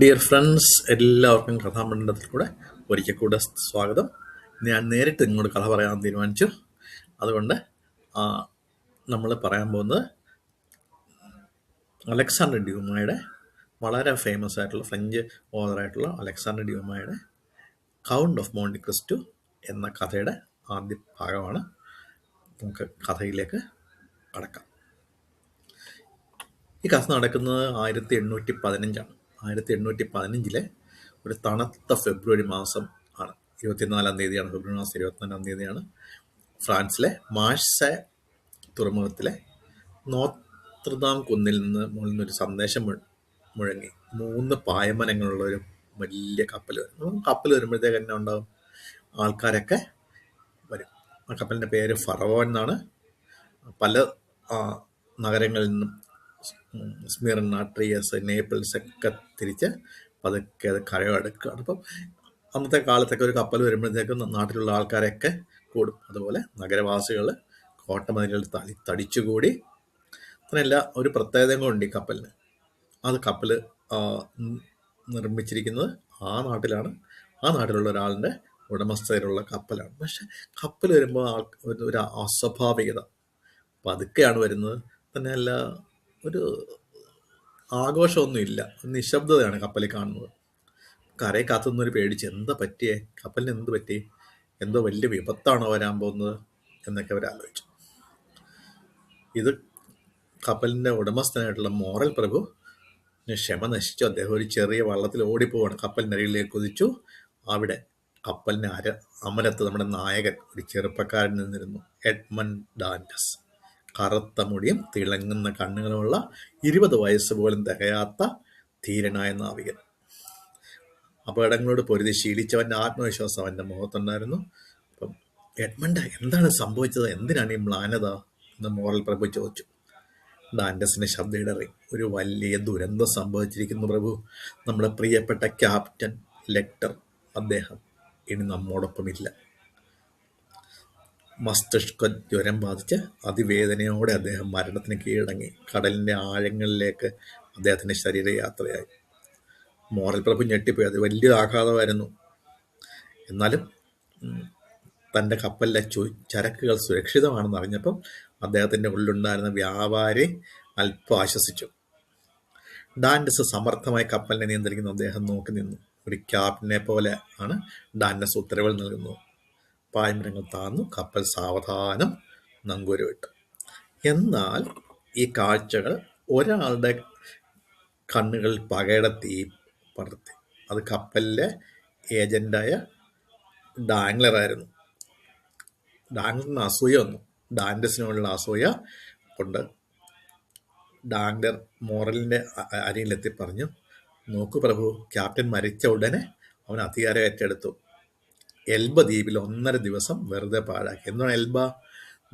Dear friends എല്ലാവർക്കും കഥാമണ്ഡലത്തിൽ കൂടെ ഒരിക്കൽ കൂടെ സ്വാഗതം. ഞാൻ നേരിട്ട് നിങ്ങളോട് കഥ പറയാൻ തീരുമാനിച്ചു. അതുകൊണ്ട് നമ്മൾ പറയാൻ പോകുന്നത് അലക്സാണ്ടർ ഡ്യൂമയുടെ വളരെ ഫേമസ് ആയിട്ടുള്ള ഫ്രഞ്ച് ഓതറായിട്ടുള്ള അലക്സാണ്ടർ ഡ്യൂമയുടെ കൗണ്ട് ഓഫ് മോണ്ടി ക്രിസ്റ്റു എന്ന കഥയുടെ ആദ്യ ഭാഗമാണ്. നമുക്ക് കഥയിലേക്ക് കടക്കാം. ഈ കഥ നടക്കുന്നത് ആയിരത്തി എണ്ണൂറ്റി പതിനഞ്ചാണ്. ആയിരത്തി എണ്ണൂറ്റി പതിനഞ്ചിലെ ഒരു തണുത്ത ഫെബ്രുവരി മാസം ആണ്. ഇരുപത്തിനാലാം തീയതിയാണ് ഫെബ്രുവരി മാസം ഇരുപത്തിനാലാം തീയതിയാണ് ഫ്രാൻസിലെ മാഷ തുറമുഖത്തിലെ നോത്രദാം കുന്നിൽ നിന്ന് മുകളിൽ നിന്നൊരു സന്ദേശം മുഴ- മുഴങ്ങി. മൂന്ന് പായമനങ്ങളുള്ള ഒരു വലിയ കപ്പൽ വരും. കപ്പൽ വരുമ്പോഴത്തേക്ക് തന്നെ ഉണ്ടാകും ആൾക്കാരൊക്കെ വരും. ആ കപ്പലിന്റെ പേര് ഫറവോ എന്നാണ്. പല നഗരങ്ങളിൽ നിന്നും സ്മിർന ട്രിയസ് നേപ്പിൾസ് ഒക്കെ തിരിച്ച് പതുക്കെ അത് കരയടുക്കുകയാണ് അപ്പം അന്നത്തെ കാലത്തൊക്കെ ഒരു കപ്പൽ വരുമ്പോഴത്തേക്കും നാട്ടിലുള്ള ആൾക്കാരൊക്കെ കൂടും അതുപോലെ നഗരവാസികൾ കോട്ടമതിലുകൾ തടി തടിച്ചുകൂടി അങ്ങനെയല്ല ഒരു പ്രത്യേകതയും കൊണ്ട് ഈ കപ്പലിന് അത് കപ്പൽ നിർമ്മിച്ചിരിക്കുന്നത് ആ നാട്ടിലാണ് ആ നാട്ടിലുള്ള ഒരാളിന്റെ ഉടമസ്ഥതയിലുള്ള കപ്പലാണ് പക്ഷെ കപ്പൽ വരുമ്പോൾ ആൾ ഒരു അസ്വാഭാവികത പതുക്കെയാണ് വരുന്നത് തന്നെയല്ല ഒരു ആഘോഷമൊന്നുമില്ല. നിശബ്ദതയാണ് കപ്പലിൽ കാണുന്നത്. കരയെ കാത്തുനിന്നൊരു പേടിച്ച് എന്താ പറ്റിയേ? കപ്പലിന് എന്ത് പറ്റി? എന്തോ വലിയ വിപത്താണോ വരാൻ പോകുന്നത്? എന്നൊക്കെ അവർ ആലോചിച്ചു. ഇത് കപ്പലിന്റെ ഉടമസ്ഥനായിട്ടുള്ള മോറൽ പ്രഭു ക്ഷമ നശിച്ചു. അദ്ദേഹം ഒരു ചെറിയ വള്ളത്തിൽ ഓടിപ്പോവാണ്. കപ്പലിന്റെ അരികിലേക്ക് കുതിച്ചു. അവിടെ കപ്പലിന്റെ അര അമരത്ത് നമ്മുടെ നായകൻ ഒരു ചെറുപ്പക്കാരൻ നിന്നിരുന്നു. എഡ്മൺ ഡാൻഡസ് കറുത്ത മുടിയും തിളങ്ങുന്ന കണ്ണുകളുമുള്ള ഇരുപത് വയസ്സ് പോലും തികയാത്ത ധീരനായ നാവികൻ. അപകടങ്ങളോട് പൊരുതി ശീലിച്ചവന്റെ ആത്മവിശ്വാസം അവന്റെ മുഖത്തുണ്ടായിരുന്നു. അപ്പം എഡ്മണ്ട് എന്താണ് സംഭവിച്ചത്? എന്തിനാണ് ഈ മ്ലാനത? എന്ന് മോറൽ പ്രഭു ചോദിച്ചു. ഡാൻഡസിന്റെ ശബ്ദം ഇടറി ഒരു വലിയ ദുരന്തം സംഭവിച്ചിരിക്കുന്നു പ്രഭു. നമ്മുടെ പ്രിയപ്പെട്ട ക്യാപ്റ്റൻ ലെക്ടർ. അദ്ദേഹം ഇനി നമ്മോടൊപ്പമില്ല. മസ്തിഷ്ക ജ്വരം ബാധിച്ച് അതിവേദനയോടെ അദ്ദേഹം മരണത്തിന് കീഴടങ്ങി. കടലിന്റെ ആഴങ്ങളിലേക്ക് അദ്ദേഹത്തിന്റെ ശരീരയാത്രയായി. മോറൽ പ്രഭു ഞെട്ടിപ്പോയി. അത് വലിയൊരു ആഘാതമായിരുന്നു. എന്നാലും തന്റെ കപ്പലിലെ ചു ചരക്കുകൾ സുരക്ഷിതമാണെന്ന് അറിഞ്ഞപ്പം അദ്ദേഹത്തിന്റെ ഉള്ളിലുണ്ടായിരുന്ന വ്യാപാരി അല്പം ആശ്വസിച്ചു. ഡാൻഡസ് സമർത്ഥമായി കപ്പലിനെ നിയന്ത്രിക്കുന്ന. അദ്ദേഹം നോക്കി നിന്നു. ഒരു ക്യാപ്റ്റനെ പോലെ ആണ് ഡാൻഡസ് ഉത്തരവുകൾ നൽകുന്നത്. പായ്മരങ്ങൾ താന്നു കപ്പൽ സാവധാനം നങ്കൂര് വിട്ടു എന്നാൽ ഈ കാഴ്ചകൾ ഒരാളുടെ പകയുടെ തീ പടർത്തി അത് കപ്പലിലെ ഏജന്റായ ഡാംഗ്ലറായിരുന്നു. ഡാംഗ്ലറിന് അസൂയ വന്നു. ഡാൻഡസിനുള്ള അസൂയ കൊണ്ട് ഡാംഗ്ലർ മോറലിന്റെ അ- അ- പറഞ്ഞു നോക്കൂ പ്രഭു ക്യാപ്റ്റൻ മരിച്ച ഉടനെ അവൻ അധികാരം ഏറ്റെടുത്തു. എൽബ ദ്വീപിൽ ഒന്നര ദിവസം വെറുതെ പാഴാക്കി. എന്താണ് എൽബ?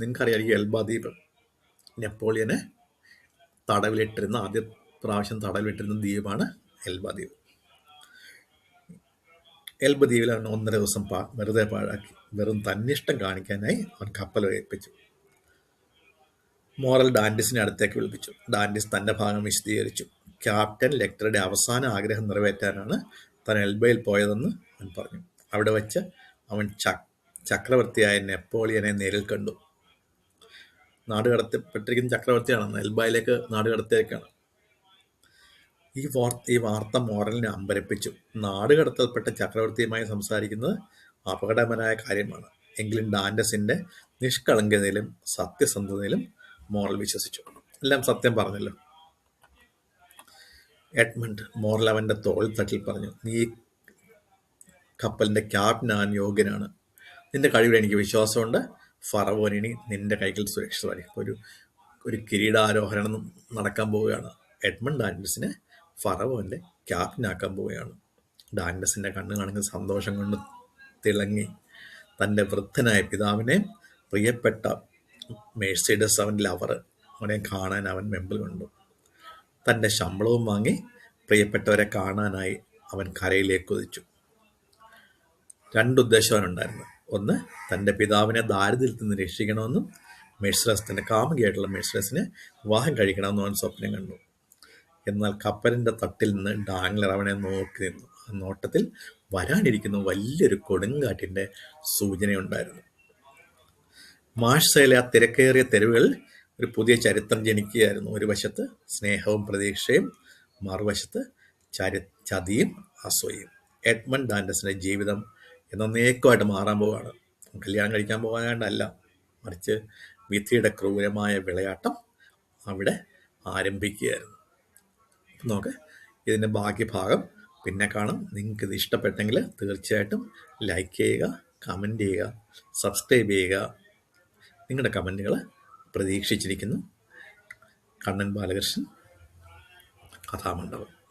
നിങ്ങൾക്കറിയായിരിക്കും എൽബ ദ്വീപ്. നെപ്പോളിയനെ തടവിലിട്ടിരുന്ന ആദ്യ പ്രാവശ്യം തടവിലിട്ടിരുന്ന ദ്വീപാണ് എൽബ ദ്വീപ്. എൽബ അവൻ ഒന്നര ദിവസം പാ വെറുതെ പാഴാക്കി. വെറും തന്നിഷ്ടം കാണിക്കാനായി അവൻ കപ്പൽ ഏൽപ്പിച്ചു. മോറൽ ഡാൻഡിസിനെ അടുത്തേക്ക് വിളിപ്പിച്ചു. ഡാൻഡിസ് തന്റെ ഭാഗം വിശദീകരിച്ചു. ക്യാപ്റ്റൻ ലെക്ടറുടെ അവസാന ആഗ്രഹം നിറവേറ്റാനാണ് താൻ എൽബയിൽ പോയതെന്ന് അവൻ പറഞ്ഞു. അവിടെ വെച്ച് അവൻ ചക്രവർത്തിയായ നെപ്പോളിയനെ നേരിൽ കണ്ടു. നാട് കടത്തപ്പെട്ടിരിക്കുന്ന ചക്രവർത്തിയാണ്. നെൽബായിലേക്ക് നാട് കടത്തിയേക്കാണ്. ഈ വാർത്ത ഈ വാർത്ത മോറലിനെ അമ്പരപ്പിച്ചു. നാട് കടത്തപ്പെട്ട ചക്രവർത്തിയുമായി സംസാരിക്കുന്നത് അപകടകരമായ കാര്യമാണ്. എങ്കിലും ഡാൻഡസിന്റെ നിഷ്കളങ്കതയിലും സത്യസന്ധതയിലും മോറൽ വിശ്വസിച്ചു. എല്ലാം സത്യം പറഞ്ഞല്ലോ. എഡ്മണ്ട് മോറൽ അവന്റെ തോൾ തട്ടിൽ പറഞ്ഞു നീ ഈ ക്യാപ്റ്റൻ ക്യാപ്റ്റനാൻ യോഗ്യനാണ്. നിന്റെ കഴിവിൽ എനിക്ക് വിശ്വാസമുണ്ട്. ഫറവോൻ ഇനി നിന്റെ കൈകൾ സുരക്ഷിതമായി ഒരു ഒരു കിരീടാരോഹരണം നടക്കാൻ പോവുകയാണ്. എഡ്മണ്ട് ഡാൻഡസിനെ ഫറവോന്റെ ക്യാപ്റ്റനാക്കാൻ പോവുകയാണ്. ഡാൻഡസിന്റെ കണ്ണ് കാണുന്ന സന്തോഷം കൊണ്ട് തിളങ്ങി തന്റെ വൃദ്ധനായ പിതാവിനെ പ്രിയപ്പെട്ട മേഴ്സിഡസ് അവന്റെ ലവർ അവനെ കാണാൻ അവൻ മെമ്പൽ കൊണ്ടു. തന്റെ ശമ്പളവും വാങ്ങി പ്രിയപ്പെട്ടവരെ കാണാനായി അവൻ കരയിലേക്ക് കുതിച്ചു. രണ്ടുദ്ദേശവനുണ്ടായിരുന്നു ഒന്ന് തന്റെ പിതാവിനെ ദാരിദ്ര്യത്തിൽ നിന്ന് രക്ഷിക്കണമെന്നും മെഴ്സറസ് തന്റെ കാമുകിയായിട്ടുള്ള മെഴ്സറസിനെ വിവാഹം കഴിക്കണമെന്നും അവൻ സ്വപ്നം കണ്ടു. എന്നാൽ കപ്പലിന്റെ തട്ടിൽ നിന്ന് ഡാംഗ്ലർ അവനെ നോക്കി നിന്നു. ആ നോട്ടത്തിൽ വരാനിരിക്കുന്ന വലിയൊരു കൊടുങ്കാറ്റിന്റെ സൂചനയുണ്ടായിരുന്നു. മാഴ്സയിലെ ആ തിരക്കേറിയ തെരുവുകളിൽ ഒരു പുതിയ ചരിത്രം ജനിക്കുകയായിരുന്നു. ഒരു വശത്ത് സ്നേഹവും പ്രതീക്ഷയും മറുവശത്ത് ചരി ചതിയും അസൂയയും. എഡ്മണ്ട് ഡാൻഡസിന്റെ ജീവിതം എന്നേക്കുമായിട്ട് മാറാൻ പോവുകയാണ്. കല്യാണം കഴിക്കാൻ പോകാനായിട്ടല്ല മറിച്ച് വിധിയുടെ ക്രൂരമായ വിളയാട്ടം അവിടെ ആരംഭിക്കുകയായിരുന്നു. നോക്ക് ഇതിന്റെ ബാക്കി ഭാഗം പിന്നെ കാണും. നിങ്ങൾക്ക് ഇത് ഇഷ്ടപ്പെട്ടെങ്കിൽ തീർച്ചയായിട്ടും ലൈക്ക് ചെയ്യുക കമന്റ് ചെയ്യുക സബ്സ്ക്രൈബ് ചെയ്യുക. നിങ്ങളുടെ കമന്റുകൾ പ്രതീക്ഷിച്ചിരിക്കുന്നു. കണ്ണൻ ബാലകൃഷ്ണൻ കഥാമണ്ഡപം.